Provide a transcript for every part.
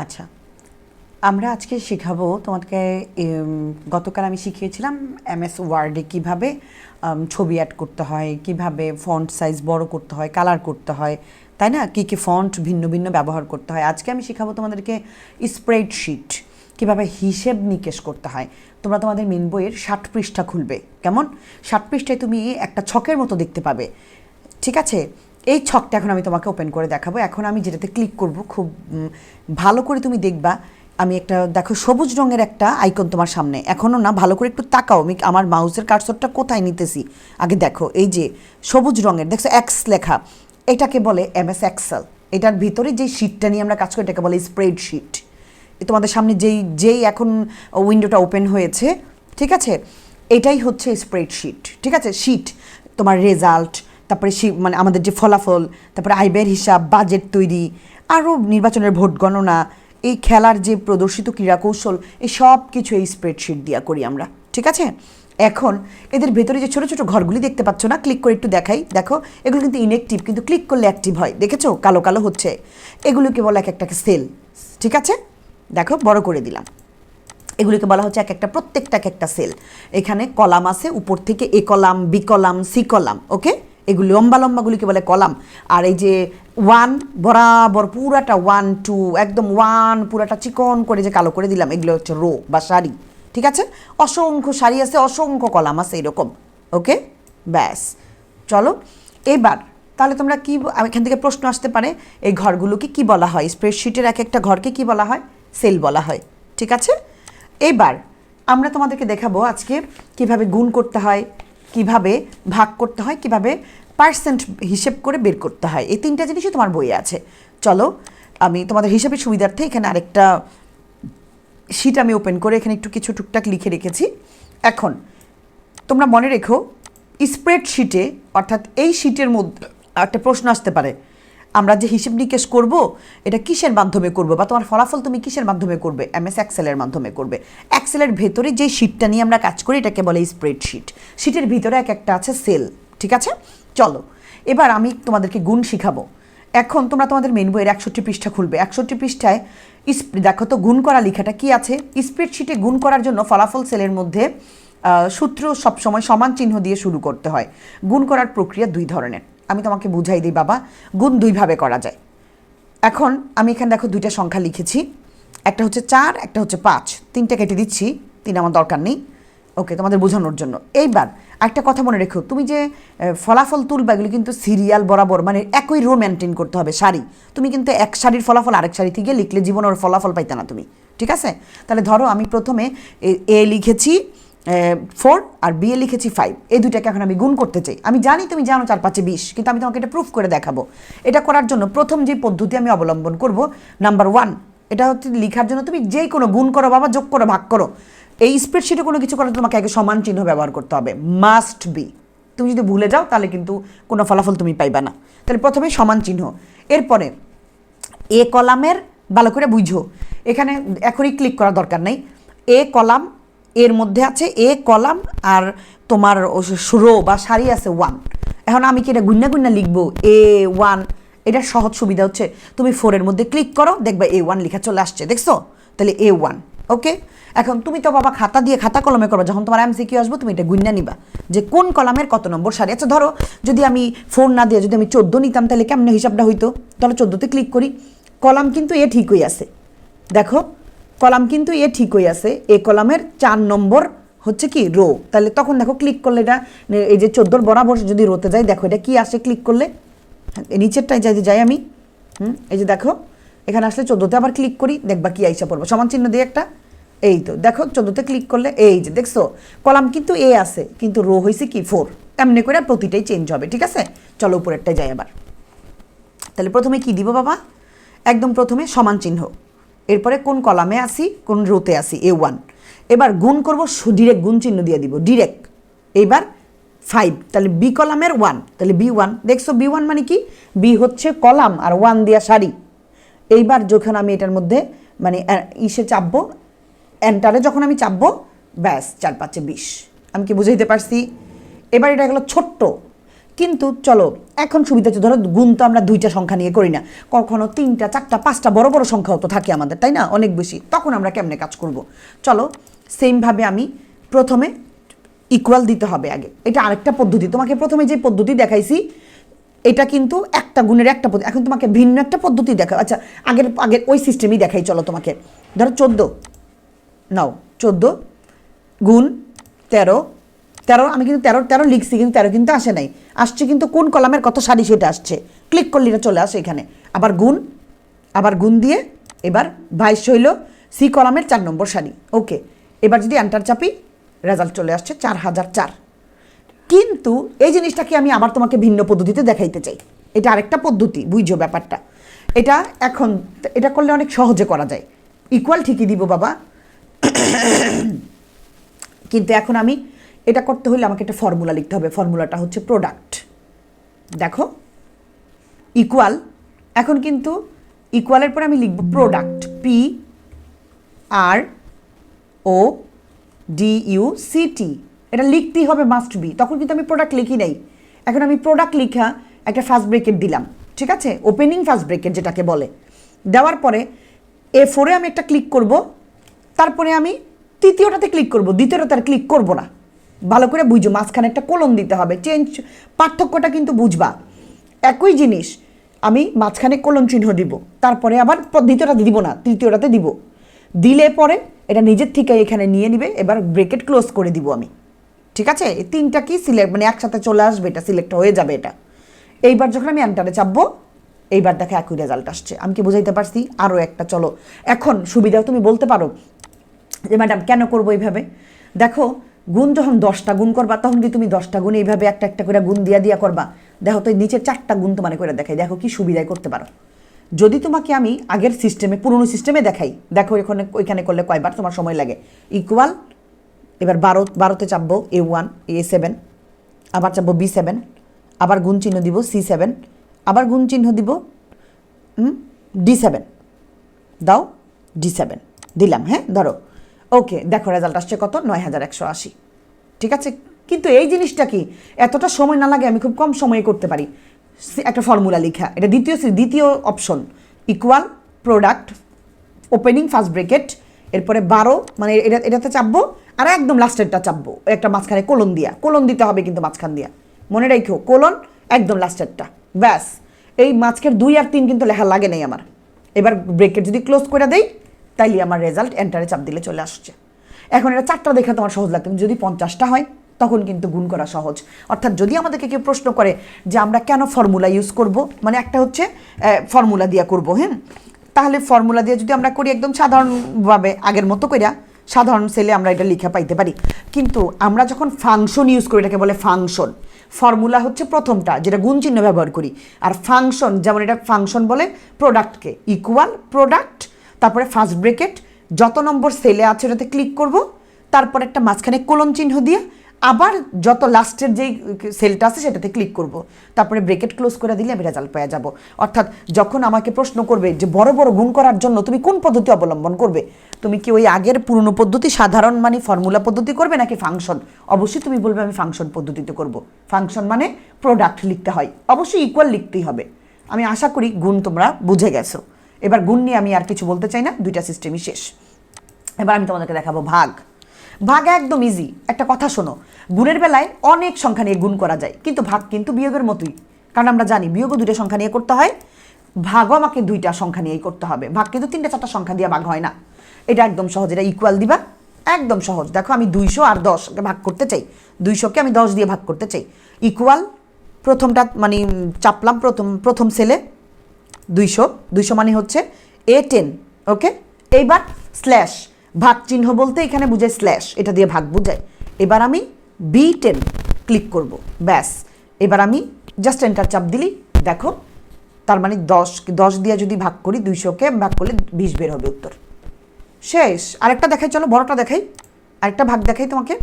আচ্ছা। আমরা আজকে শেখাবো তোমাকে গতকাল আমি শিখিয়েছিলাম এমএস ওয়ার্ডে কীভাবে ছবি অ্যাড করতে হয়, কীভাবে ফন্ট সাইজ বড় করতে হয় কালার করতে হয়, তাই না? কী কী ফন্ট ভিন্ন ভিন্ন ব্যবহার করতে হয়। আজকে আমি শেখাবো তোমাদেরকে স্প্রেডশিট কীভাবে হিসেব নিকেশ করতে হয়। তোমরা তোমাদের মেন বইয়ের ষাট পৃষ্ঠা খুলবে। কেমন? ষাট পৃষ্ঠায় তুমি একটা ছকের মতো দেখতে পাবে। ঠিক আছে? এই ছকটা এখন আমি তোমাকে ওপেন করে দেখাবো। এখন আমি যেটাতে ক্লিক করব, খুব ভালো করে তুমি দেখবা, আমি একটা, দেখো সবুজ রঙের একটা আইকন তোমার সামনে। এখনও না, ভালো করে একটু তাকাও। আমি আমার মাউসের কার্সরটা কোথায় নিতেছি? আগে দেখো, এই যে সবুজ রঙের, দেখছ এক্স লেখা, এটাকে বলে এম এস এক্সেল এটার ভিতরে যে শিটটা নিয়ে আমরা কাজ করি, এটাকে বলে স্প্রেডশিট তোমাদের সামনে যেই যেই এখন উইন্ডোটা ওপেন হয়েছে, ঠিক আছে? এটাই হচ্ছে স্প্রেডশিট ঠিক আছে? শিট তোমার রেজাল্ট তারপরে মানে আমাদের যে ফলাফল, তারপরে আইবের হিসাব বাজেট তৈরি আরও নির্বাচনের ভোট গণনা, এই খেলার যে প্রদর্শিত ক্রীড়া কৌশল এই সব কিছু এই স্প্রেডশিট দিয়া করি আমরা, ঠিক আছে? এখন এদের ভেতরে যে ছোটো ছোটো ঘরগুলি দেখতে পাচ্ছ না ক্লিক করে একটু দেখাই। দেখো, এগুলো কিন্তু ইনঅ্যাক্টিভ কিন্তু ক্লিক করলে অ্যাক্টিভ হয়, দেখেছ? কালো কালো হচ্ছে। এগুলোকে বলে এক একটাকে সেল ঠিক আছে? দেখো, বড় করে দিলাম। এগুলিকে বলা হচ্ছে এক একটা, প্রত্যেকটা এক একটা সেল এখানে কলাম আছে, উপর থেকে A column, B column, C column okay এগুলি লম্বা লম্বাগুলিকে বলে কলাম। আর এই যে ওয়ান বরাবর পুরাটা ওয়ান টু একদম ওয়ান পুরাটা চিকন করে যে কালো করে দিলাম, এগুলো হচ্ছে রো বা শাড়ি ঠিক আছে? অসংখ্য শাড়ি আছে, অসংখ্য কলাম আছে এরকম। ওকে ব্যাস। চলো, এবার তাহলে তোমরা কি এখান থেকে প্রশ্ন আসতে পারে, এই ঘরগুলোকে কি বলা হয়? স্প্রেডশিটের এক একটা ঘরকে কি বলা হয়? সেল বলা হয়। ঠিক আছে? এবার আমরা তোমাদেরকে দেখাবো আজকে কীভাবে গুণ করতে হয়। কীভাবে ভাগ করতে হয়, কীভাবে পার্সেন্ট হিসেব করে বের করতে হয়, এই তিনটা জিনিসই তোমার বই আছে। চলো, আমি তোমাদের হিসাবের সুবিধার্থে এখানে আরেকটা শিট আমি ওপেন করে এখানে একটু কিছু টুকটাক লিখে রেখেছি। এখন, তোমরা মনে রেখো স্প্রেডশিটে অর্থাৎ এই শিটের মধ্যে একটা প্রশ্ন আসতে পারে। আমরা যে হিসেব নিকেশ করব, এটা কিসের মাধ্যমে করব বা তোমার ফলাফল তুমি কিসের মাধ্যমে করবে? এম এস এক্সেলের মাধ্যমে করবে। এক্সেলের ভেতরে যে শিটটা নিয়ে আমরা কাজ করি, এটাকে বলে স্প্রেড শিট শিটের ভিতরে এক একটা আছে সেল ঠিক আছে? চলো, এবার আমি তোমাদেরকে গুণ শিখাবো। এখন তোমরা তোমাদের মেন বইয়ের একষট্টি পৃষ্ঠা খুলবে। একষট্টি পৃষ্ঠায় দেখো তো গুণ করা লেখাটা কি আছে? স্প্রেডশিটে গুণ করার জন্য ফলাফল সেলের মধ্যে সূত্র সবসময় সমান চিহ্ন দিয়ে শুরু করতে হয়। গুণ করার প্রক্রিয়া দুই ধরনের। আমি তোমাকে বুঝাই দিই, বাবা। গুণ দুইভাবে করা যায়। এখন আমি এখানে দেখো দুইটা সংখ্যা লিখেছি। একটা হচ্ছে চার, একটা হচ্ছে পাঁচ। তিনটা কেটে দিচ্ছি। তিন আমার দরকার নেই। ওকে, তোমাদের বোঝানোর জন্য। এইবার একটা কথা মনে রেখো। তুমি যে ফলাফল তুলবা, এগুলো কিন্তু সিরিয়াল বরাবর মানে একই রো মেনটেন করতে হবে শাড়ি তুমি কিন্তু এক শাড়ির ফলাফল আরেক শাড়ি থেকে লিখলে জীবন ওর ফলাফল পাইতে না তুমি। ঠিক আছে? তাহলে ধরো আমি প্রথমে এ লিখেছি ফোর আর বি এ লিখেছি ফাইভ এই দুইটাকে এখন আমি গুণ করতে চাই। আমি জানি তুমি জানো চার পাঁচে বিশ, কিন্তু আমি তোমাকে এটা প্রুফ করে দেখাবো। এটা করার জন্য প্রথম যে পদ্ধতি আমি অবলম্বন করব নাম্বার ওয়ান এটা হচ্ছে লেখার জন্য তুমি যেই কোনো গুণ করো বাবা, যোগ করো, ভাগ করো। এই স্প্রেডশিটে কোনো কিছু করার তোমাকে আগে সমান চিহ্ন ব্যবহার করতে হবে। মাস্ট বি তুমি যদি ভুলে যাও, তাহলে কিন্তু কোনো ফলাফল তুমি পাইবা না। তাহলে প্রথমে সমান চিহ্ন। এরপরে এ কলামের, ভালো করে বুঝো। এখানে এখনই ক্লিক করার দরকার নেই। এ কলাম এর মধ্যে আছে এ, কলাম আর তোমার রো বা সারি আছে ওয়ান। এখন আমি কি এটা গুন্না গুন্না লিখব? এ, ওয়ান, এটা সহজ সুবিধা হচ্ছে। তুমি ফোরের মধ্যে ক্লিক করো, দেখবে এ ওয়ান লেখা চলে আসছে, দেখছ? তাহলে এ ওয়ান, ওকে? এখন তুমি তো বাবা খাতা দিয়ে খাতা কলমে করবে, যখন তোমার এমসিকিউ আসব, তুমি এটা গুন্না নিবা। যে কোন কলামের কত নম্বর সারি আচ্ছা ধরো, যদি আমি ফোর না দিয়ে, যদি আমি চোদ্দ নিতাম, তাহলে কেমন হিসাবটা হইতো? তাহলে চোদ্দোতে ক্লিক করি। কলাম কিন্তু এ ঠিকই আছে। দেখো কলাম কিন্তু এ ঠিকই আছে। এ কলামের চার নম্বর হচ্ছে কি রো। তাহলে তখন দেখো ক্লিক করলে এটা, এই যে চোদ্দোর বরাবর যদি রোতে যাই দেখো এটা কি আসে ক্লিক করলে? নিচেরটাই যাই যাই আমি, হুম, এই যে দেখো, এখানে আসলে চোদ্দোতে আবার ক্লিক করি, দেখবা কি আইসা পড়ব। সমান চিহ্ন দিয়ে একটা, এই তো, দেখো চোদ্দোতে ক্লিক করলে, এই যে দেখছ, কলাম কিন্তু এ আছে, কিন্তু রো হয়েছে কি ফোর এমনি করে প্রতিটাই চেঞ্জ হবে, ঠিক আছে? চলো উপরেরটাই যাই আবার। তাহলে প্রথমে কি দিব বাবা? একদম প্রথমে সমান চিহ্ন। এরপরে কোন কলামে আসি, কোন রোতে আসি এ ওয়ান এবার গুণ করব ডিরেক্ট গুণ চিহ্ন দিয়ে দিব ডিরেক্ট এইবার ফাইভ তাহলে বি কলামের ওয়ান তাহলে বি ওয়ান দেখছ বি ওয়ান মানে কি? বি হচ্ছে কলাম আর ওয়ান দিয়া সারি। এইবার যখন আমি এটার মধ্যে মানে ইসে চাপবো এন্টারে যখন আমি চাপবো, ব্যাস, চার পাঁচে বিশ। আমি কি বুঝাইতে পারছি? এবার এটা গেলো ছোট্ট। কিন্তু চলো, এখন সুবিধা হচ্ছে, ধরো গুণ তো আমরা দুইটা সংখ্যা নিয়ে করি না। কখনো তিনটা, চারটা, পাঁচটা বড় বড় সংখ্যাও তো থাকে আমাদের, তাই না? অনেক বেশি। তখন আমরা কেমনে কাজ করব? চলো সেমভাবে আমি প্রথমে ইকুয়াল দিতে হবে আগে। এটা আরেকটা পদ্ধতি। তোমাকে প্রথমে যে পদ্ধতি দেখাইছি, এটা কিন্তু একটা গুণের একটা পদ্ধতি। এখন তোমাকে ভিন্ন একটা পদ্ধতি দেখা আচ্ছা আগের আগের ওই সিস্টেমই দেখাই, চলো তোমাকে। ধরো চোদ্দ। নাও, চোদ্দ গুণ তেরো তেরো, আমি কিন্তু তেরো তেরো লিখছি, কিন্তু তেরো কিন্তু আসে নাই। আসছে কিন্তু কোন কলামের কত সারি সেটা আসছে। ক্লিক করলে এটা চলে আসে এখানে। আবার গুণ আবার গুণ দিয়ে এবার বাইশ হইল সি কলামের চার নম্বর সারি। ওকে এবার যদি এন্টার চাপি রেজাল্ট চলে আসছে চার হাজার চার। কিন্তু এই জিনিসটাকে আমি আবার তোমাকে ভিন্ন পদ্ধতিতে দেখাইতে চাই। এটা আরেকটা পদ্ধতি, বুঝছ ব্যাপারটা? এটা এখন, এটা করলে অনেক সহজে করা যায়। ইকুয়াল ঠিকই দিব বাবা। কিন্তু এখন আমি এটা করতে হলে আমাকে একটা ফর্মুলা লিখতে হবে। ফর্মুলাটা হচ্ছে প্রোডাক্ট দেখো ইকুয়াল এখন কিন্তু ইকুয়ালের পরে আমি লিখব product P R O D U C T এটা লিখতেই হবে মাস্ট বি তখন কিন্তু আমি প্রোডাক্ট লিখি নাই। এখন আমি প্রোডাক্ট লিখা একটা ফার্স্ট ব্রেকেট দিলাম। ঠিক আছে? ওপেনিং ফার্স্ট ব্রেকেট যেটাকে বলে। দেওয়ার পরে এ ফোরে আমি একটা ক্লিক করব। তারপরে আমি তৃতীয়টাতে ক্লিক করব। দ্বিতীয়টাতে আর ক্লিক করব না। ভালো করে বুঝো, মাঝখানে একটা কোলন দিতে হবে চেঞ্জ পার্থক্যটা কিন্তু বুঝবা। একই জিনিস, আমি মাঝখানে কোলন চিহ্ন দিব, তারপরে আবার দ্বিতীয়টাতে দিব না, তৃতীয়টাতে দিব। দিলে পরে এটা নিজের থেকে এখানে নিয়ে নিবে, এবার ব্রেকেট ক্লোজ করে দিব আমি। ঠিক আছে? এই তিনটা কি সিলেক্ট মানে একসাথে চলে আসবে, এটা সিলেক্ট হয়ে যাবে এটা। এইবার যখন আমি অ্যান্টারে চাপবো, এইবার দেখো একই রেজাল্ট আসছে। আমি কি বুঝাইতে পারছি? আরও একটা, চলো। এখন, সুবিধা, তুমি বলতে পারো যে, ম্যাডাম, কেন করব এইভাবে? দেখো গুণ যখন দশটা গুণ করবা, তখন কি তুমি দশটা গুণ এইভাবে একটা একটা করে গুণ দিয়া দিয়া করবা? দেখো তো নিচে চারটা গুণ তোমার করে দেখাই, দেখো কি সুবিধায় করতে পারো। যদি তোমাকে আমি আগের সিস্টেমে পুরনো সিস্টেমে দেখাই, দেখো এখানে, ওইখানে করলে কয়বার তোমার সময় লাগে? ইকুয়াল এবার বারো, বারোতে চাপবো এ ওয়ান এ সেভেন আবার চাপবো বি সেভেন আবার গুণ চিহ্ন দিব সি সেভেন আবার গুণ চিহ্ন দিব ডি সেভেন দাও ডি সেভেন দিলাম হ্যাঁ? ধরো ওকে দেখো রেজাল্ট আসছে কত? নয় হাজার একশো আশি। ঠিক আছে? কিন্তু এই জিনিসটা কি? এতটা সময় না লাগে, আমি খুব কম সময়ে করতে পারি। একটা ফর্মুলা লেখা। এটা দ্বিতীয় দ্বিতীয় option equal product opening first bracket এরপরে বারো মানে এটা, এটাতে চাপবো, আর একদম লাস্টেরটা চাপবো। একটা মাঝখানে কোলন দিয়া। কোলন দিতে হবে কিন্তু মাঝখান দিয়া। মনে রাখো কোলন একদম লাস্টেরটা ব্যাস। এই মাঝখানে দুই আর তিন কিন্তু লেখা লাগে নেই আমার। এবার ব্রেকেট যদি ক্লোজ করে দেই তাইলে আমার রেজাল্ট এন্টারে চাপ দিলে চলে আসছে। এখন এটা চারটা দেখে তোমার সহজ লাগতো যদি পঞ্চাশটা হয়, তখন কিন্তু গুণ করা সহজ। অর্থাৎ যদি আমাদেরকে কেউ প্রশ্ন করে যে আমরা কেন ফর্মুলা ইউজ করব মানে একটা হচ্ছে ফর্মুলা দিয়ে করব হ্যাঁ? তাহলে ফর্মুলা দিয়ে যদি আমরা করি একদম সাধারণভাবে, আগের মতো কইরা, সাধারণ সেলে আমরা এটা লিখে পাইতে পারি। কিন্তু আমরা যখন ফাংশন ইউজ করি, এটাকে বলে ফাংশন ফর্মুলা হচ্ছে প্রথমটা, যেটা গুণ চিহ্ন ব্যবহার করি। আর ফাংশন যেমন এটা ফাংশন বলে প্রোডাক্টকে ইকুয়াল প্রোডাক্ট তারপরে ফার্স্ট ব্রেকেট যত নম্বর সেলে আছে ওটাতে ক্লিক করব, তারপর একটা মাঝখানে কোলন চিহ্ন দিয়ে আবার যত লাস্টের যেই সেলটা আছে সেটাতে ক্লিক করব। তারপরে ব্রেকেট ক্লোজ করে দিলে আমি রেজাল্ট পেয়ে যাব। অর্থাৎ যখন আমাকে প্রশ্ন করবে যে বড় বড় গুণ করার জন্য তুমি কোন পদ্ধতি অবলম্বন করবে? তুমি কি ওই আগের পুরনো পদ্ধতি সাধারণ মানে ফর্মুলা পদ্ধতি করবে নাকি ফাংশন অবশ্যই তুমি বলবে আমি ফাংশন পদ্ধতিতে করব। ফাংশন মানে প্রোডাক্ট লিখতে হয়। অবশ্যই ইকুয়াল লিখতেই হবে। আমি আশা করি গুণ তোমরা বুঝে গেছো। এবার গুণ নিয়ে আমি আর কিছু বলতে চাই না, দুইটা সিস্টেমই শেষ। এবার আমি তোমাদেরকে দেখাবো ভাগ। ভাগ একদম ইজি একটা কথা শোনো, গুণের বেলায় অনেক সংখ্যা নিয়ে গুণ করা যায়, কিন্তু ভাগ কিন্তু বিয়োগের মতোই। কারণ আমরা জানি বিয়োগও দুইটা সংখ্যা নিয়ে করতে হয়, ভাগও আমাকে দুইটা সংখ্যা নিয়েই করতে হবে। ভাগ কিন্তু তিনটা চারটা সংখ্যা দিয়ে ভাগ হয় না। এটা একদম সহজ, এটা ইকুয়াল দিবা। একদম সহজ। দেখো, আমি দুইশো আর দশকে ভাগ করতে চাই। দুইশোকে আমি দশ দিয়ে ভাগ করতে চাই। ইকুয়াল প্রথমটা মানে চাপলাম প্রথম প্রথম সেলে দুইশো দুইশো মানে হচ্ছে এ টেন ওকে এইবার স্ল্যাশ ভাগ চিহ্ন বলতে এখানে বুঝায় স্ল্যাশ এটা দিয়ে ভাগ বুঝায়। এবার আমি বি টেন ক্লিক করব, ব্যাস। এবার আমি জাস্ট এন্টার চাপ দিলি, দেখো, তার মানে দশ দশ দিয়ে যদি ভাগ করি দুইশোকে ভাগ করলে বিশ বের হবে উত্তর। শেষ, আরেকটা দেখাই, চলো বড়টা দেখাই। আরেকটা ভাগ দেখাই তোমাকে।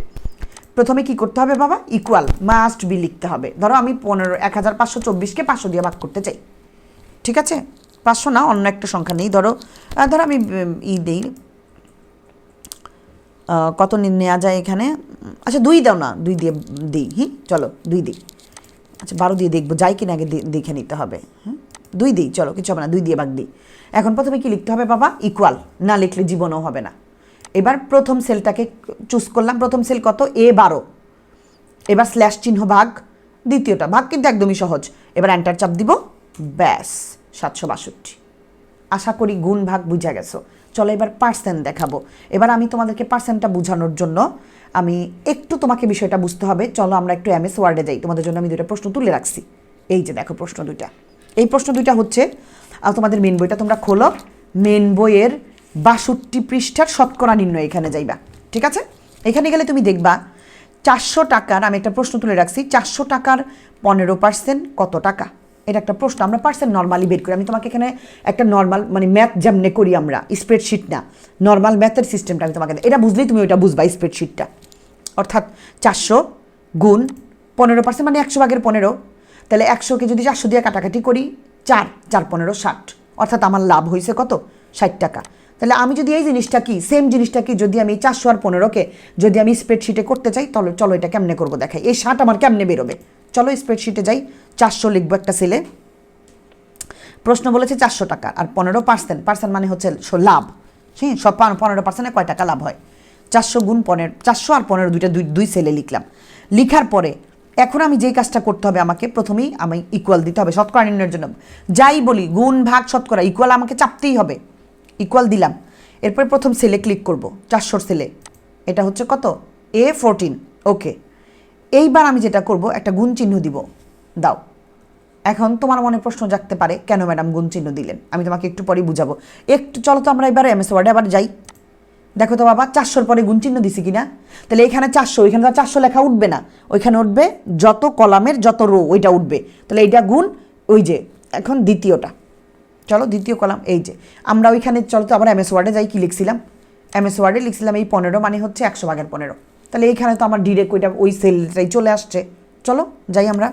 প্রথমে কি করতে হবে বাবা? ইকুয়াল মাস্ট বি লিখতে হবে। ধরো আমি পনেরো, এক হাজার পাঁচশো চব্বিশকে পাঁচশো দিয়ে ভাগ করতে চাই। ঠিক আছে? পাঁচশো না, অন্য একটা সংখ্যা নেই। ধরো ধরো আমি ই দিই। কত নেওয়া যায় এখানে? আচ্ছা দুই দাও না, দুই দিয়ে দিই। হি, চলো, দুই দিই। আচ্ছা বারো দিয়ে দেখব যাই কিনা আগে দেখে নিতে হবে। হুম? দুই দিই, চলো, কিছু হবে না, দুই দিয়ে বাগ দিই। এখন প্রথমে কি লিখতে হবে বাবা? ইকুয়াল না লিখলে জীবনও হবে না। এবার প্রথম সেলটাকে চুজ করলাম। প্রথম সেল কত? এ বারো। এবার স্ল্যাশ চিহ্ন ভাগ। দ্বিতীয়টা ভাগ কিন্তু একদমই সহজ। এবার অ্যান্টার চাপ দিব। ব্যাস, সাতশো বাষট্টি। আশা করি গুণ ভাগ বুঝা গেছো। চলো এবার পার্সেন্ট দেখাবো। এবার আমি তোমাদেরকে পার্সেন্টটা বোঝানোর জন্য আমি একটু তোমাকে বিষয়টা বুঝতে হবে। চলো আমরা একটু এম এস ওয়ার্ডে যাই। তোমাদের জন্য আমি দুইটা প্রশ্ন তুলে রাখছি। এই যে দেখো প্রশ্ন দুইটা। এই প্রশ্ন দুইটা হচ্ছে তোমাদের মেন বইটা তোমরা খোলো। মেন বইয়ের বাষট্টি পৃষ্ঠার শতকরা নির্ণয় এখানে যাইবা। ঠিক আছে? এখানে গেলে তুমি দেখবা, চারশো টাকার, আমি একটা প্রশ্ন তুলে রাখছি, চারশো টাকার পনেরো পার্সেন্ট কত টাকা? এটা একটা প্রশ্ন, আমরা পার্সেন্ট নর্মালি বের করি। আমি তোমাকে এখানে একটা নর্মাল মানে ম্যাথ যেমনে করি আমরা স্প্রেডশিট না। নর্মাল ম্যাথের সিস্টেমটা আমি তোমাকে এটা বুঝলেই তুমি ওইটা বুঝবা স্প্রেডশিটটা অর্থাৎ চারশো গুণ পনেরো পার্সেন্ট মানে একশো ভাগের পনেরো। তাহলে একশোকে যদি চারশো দিয়ে কাটাকাটি করি, চার চার পনেরো ষাট। অর্থাৎ আমার লাভ হয়েছে কত? ষাট টাকা। তাহলে আমি যদি এই জিনিসটা কি সেম জিনিসটা কি, যদি আমি চারশো আর পনেরোকে যদি আমি স্প্রেডশিটে করতে চাই, তাহলে চলো এটা কেমনে করব দেখাই। এই ষাট আমার কেমনে বেরোবে? চলো স্প্রেডশিটে যাই, চারশো লিখব একটা সেলে প্রশ্ন বলেছে চারশো টাকা, আর পনেরো পার্সেন্ট পার্সেন্ট মানে হচ্ছে লাভ। হ্যাঁ সব পনেরো পার্সেন্টে কয় টাকা লাভ হয়? চারশো গুণ পনেরো চারশো আর পনেরো দুইটা দুই দুই সেলে লিখলাম। লিখার পরে, এখন আমি যেই কাজটা করতে হবে আমাকে, প্রথমেই আমি ইকুয়াল দিতে হবে, শতকরা নির্ণয়ের জন্য। যাই বলি, গুণ, ভাগ, শতকরা ইকুয়াল আমাকে চাপতেই হবে। ইকুয়াল দিলাম। এরপরে প্রথম সেলে ক্লিক করব, চারশোর সেলে এটা হচ্ছে কত? এ ফোরটিন ওকে এইবার আমি যেটা করব, একটা গুণ চিহ্ন দিব। দাও। এখন তোমার মনে প্রশ্ন জাগতে পারে, কেন ম্যাডাম গুণ চিহ্ন দিলেন? আমি তোমাকে একটু পরেই বুঝাবো। একটু চলো তো আমরা এবার এমএস ওয়ার্ডে আবার যাই। দেখো তো বাবা, চারশোর পরে গুণ চিহ্ন দিছি কিনা? তাহলে এখানে চারশো ওইখানে তো চারশো লেখা উঠবে না। ওইখানে উঠবে যত কলামের, যত রো, ওইটা উঠবে। তাহলে এইটা গুণ ওই যে, এখন দ্বিতীয়টা। চলো দ্বিতীয় কলাম, এই যে। আমরা ওইখানে, চলো তো আবার এমএস ওয়ার্ডে যাই, কি লিখছিলাম? এমএস ওয়ার্ডে লিখছিলাম এই পনেরো মানে হচ্ছে একশো ভাগের পনেরো। তাহলে এইখানে তো আমার ডিরেক্ট ওইটা, ওই সেলটাই চলে আসছে। চলো, যাই আমরা।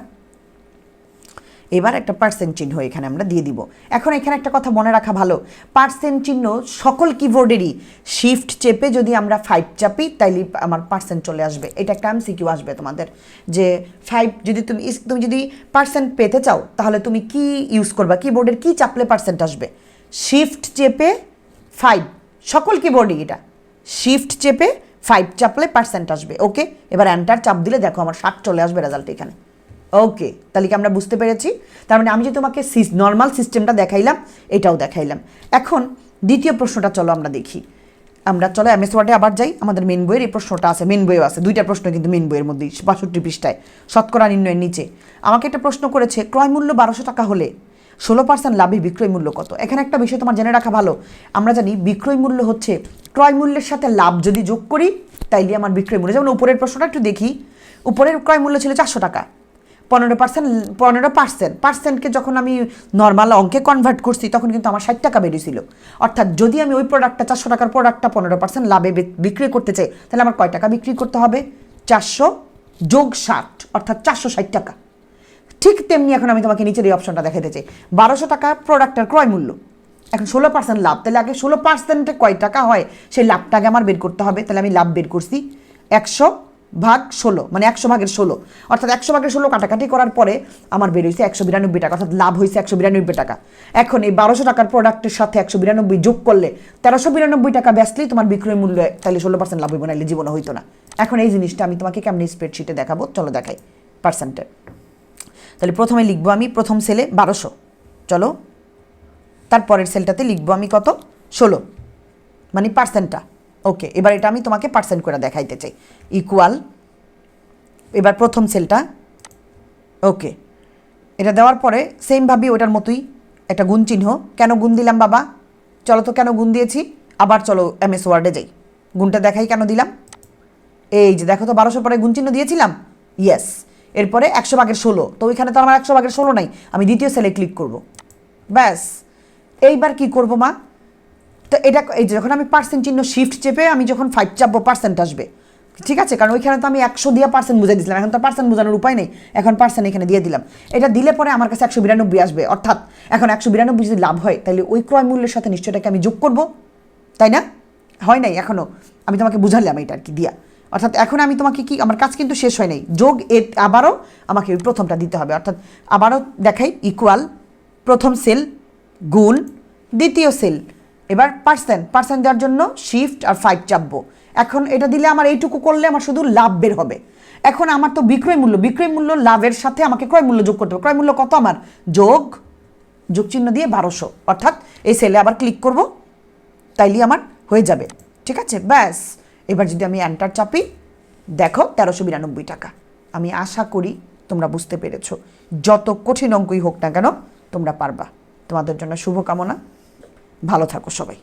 এবার একটা পার্সেন্ট চিহ্ন এখানে আমরা দিয়ে দিব। এখন এখানে একটা কথা মনে রাখা ভালো। পার্সেন্ট চিহ্ন সকল কিবোর্ডেরই শিফট চেপে যদি আমরা ফাইভ চাপি, তাইলে আমার পার্সেন্ট চলে আসবে। এটা একটা এমসিকিউ আসবে তোমাদের। যে ফাইভ যদি তুমি তুমি যদি পার্সেন্ট পেতে চাও, তাহলে তুমি কি ইউজ করবা? কিবোর্ডের কি চাপলে পার্সেন্ট আসবে? শিফট চেপে ফাইভ সকল কিবোর্ডই এটা। শিফট চেপে ফাইভ চাপলে পার্সেন্ট আসবে ওকে এবার এন্টার চাপ দিলে দেখো আমার ষাট চলে আসবে রেজাল্ট এখানে ওকে তাহলে কি আমরা বুঝতে পেরেছি? তার মানে আমি যে তোমাকে নর্মাল সিস্টেমটা দেখাইলাম, এটাও দেখাইলাম। এখন দ্বিতীয় প্রশ্নটা চলো আমরা দেখি। আমরা চলো এমএস ওয়ার্ডে আবার যাই, আমাদের মেন বইয়ের এই প্রশ্নটা আছে মেন বইও আছে, দুইটা প্রশ্ন কিন্তু মেন বইয়ের মধ্যেই বাষট্টি পৃষ্ঠায়, শতকরা নির্ণয়ের নিচে। আমাকে একটা প্রশ্ন করেছে, ক্রয় মূল্য বারোশো টাকা হলে ষোলো পার্সেন্ট লাভে বিক্রয় মূল্য কত? এখানে একটা বিষয় তোমার জেনে রাখা ভালো। আমরা জানি বিক্রয় মূল্য হচ্ছে ক্রয় মূল্যের সাথে লাভ যদি যোগ করি, তাইলে আমার বিক্রয় মূল্য, যেমন উপরের প্রশ্নটা একটু দেখি। উপরের ক্রয় মূল্য ছিল চারশো টাকা। পনেরো পার্সেন্ট পনেরো পার্সেন্ট পার্সেন্টকে যখন আমি নর্মাল অঙ্কে কনভার্ট করছি, তখন কিন্তু আমার ষাট টাকা বেরিয়েছিল। অর্থাৎ যদি আমি ওই প্রোডাক্টটা চারশো টাকার প্রোডাক্টটা পনেরো পার্সেন্ট লাভে বিক- বিক্রি করতে চাই, তাহলে আমার কয় টাকা বিক্রি করতে হবে? চারশো যোগ ষাট, অর্থাৎ চারশো ষাট টাকা। ঠিক তেমনি এখন আমি তোমাকে নিচের এই অপশনটা দেখাতে চাই। বারোশো টাকা প্রোডাক্টের ক্রয় মূল্য। এখন ষোলো পার্সেন্ট লাভ। তাহলে আগে ষোলো পার্সেন্টে কয় টাকা হয়? সেই লাভটাকে আমার বের করতে হবে। তাহলে আমি লাভ বের করছি একশো ভাগ ষোলো মানে একশো ভাগের ষোলো। অর্থাৎ একশো ভাগের ষোলো কাটাকাটি করার পরে আমার বের হয়েছে একশো বিরানব্বই টাকা, অর্থাৎ লাভ হয়েছে একশো বিরানব্বই টাকা। এখন এই বারোশো টাকার প্রোডাক্টের সাথে একশো বিরানব্বই যোগ করলে তেরোশো বিরানব্বই টাকা বেচলেই তোমার বিক্রয় মূল্য তাহলে ষোলো পার্সেন্ট লাভ হইব নাহলে জীবনে হইতো না। এখন এই জিনিসটা আমি তোমাকে কেমনি স্প্রেডশিটে দেখাবো? চলো দেখাই পার্সেন্টের তাহলে প্রথমে লিখব আমি প্রথম সেলে বারোশো। চলো তারপরের সেলটাতে লিখব আমি কত? ষোলো। মানে পার্সেন্টটা। ওকে, এবার এটা আমি তোমাকে পার্সেন্ট করে দেখাইতে চাই। ইকুয়াল, এবার প্রথম সেলটা। ওকে, এটা দেওয়ার পরে সেমভাবেই ওটার মতোই একটা গুণ চিহ্ন। কেন গুণ দিলাম বাবা? চলো তো কেন গুণ দিয়েছি? আবার চলো এমএস ওয়ার্ডে যাই। গুণটা দেখাই কেন দিলাম? এই যে দেখো তো বারোশো পরে গুণ চিহ্ন দিয়েছিলাম? ইয়েস এরপরে একশো ভাগের ষোলো। তো ওইখানে তো আমার একশো ভাগের ষোলো নাই। আমি দ্বিতীয় সেলে ক্লিক করব। ব্যাস। এইবার কি করব মা? তো এটা এই যখন আমি পার্সেন্ট চিহ্ন শিফট চেপে আমি যখন ফাইভ চাপবো পার্সেন্ট আসবে। ঠিক আছে? কারণ ওইখানে তো আমি একশো দিয়ে পার্সেন্ট বুঝাই দিয়েছিলাম এখন তো পার্সেন্ট বোঝানোর উপায় নেই। এখন পার্সেন্ট এখানে দিয়ে দিলাম। এটা দিলে পরে আমার কাছে একশো বিরানব্বই আসবে। অর্থাৎ এখন একশো বিরানব্বই যদি লাভ হয়, তাহলে ওই ক্রয় মূল্যের সাথে নিশ্চয়টাকে আমি যোগ করব। তাই না? হয় নাই এখনও আমি তোমাকে বুঝালাম এটা আর কি দিয়া। অর্থাৎ এখন আমি তোমাকে কি, আমার কাজ কিন্তু শেষ হয় নাই। যোগ এ আবারও আমাকে প্রথমটা দিতে হবে। অর্থাৎ আবারও দেখাই ইকুয়াল প্রথম সেল গুণ, দ্বিতীয় সেল এবার পার্সেন্ট পার্সেন্ট দেওয়ার জন্য শিফট আর ফাইভ চাপবো। এখন এটা দিলে আমার এইটুকু করলে আমার শুধু লাভ বের হবে। এখন আমার তো বিক্রয় মূল্য বিক্রয় মূল্য লাভের সাথে আমাকে ক্রয় মূল্য যোগ করতে হবে। ক্রয় মূল্য কত আমার? যোগ যোগ চিহ্ন দিয়ে বারোশো। অর্থাৎ এই সেলে আবার ক্লিক করব তাইলে আমার হয়ে যাবে। ঠিক আছে? ব্যাস। এবার যদি আমি অ্যান্টার চাপি, দেখো তেরোশো বিরানব্বই টাকা। আমি আশা করি তোমরা বুঝতে পেরেছ। যত কঠিন অঙ্কই হোক না কেন, তোমরা পারবা। তোমাদের জন্য শুভকামনা। ভালো থাকো সবাই।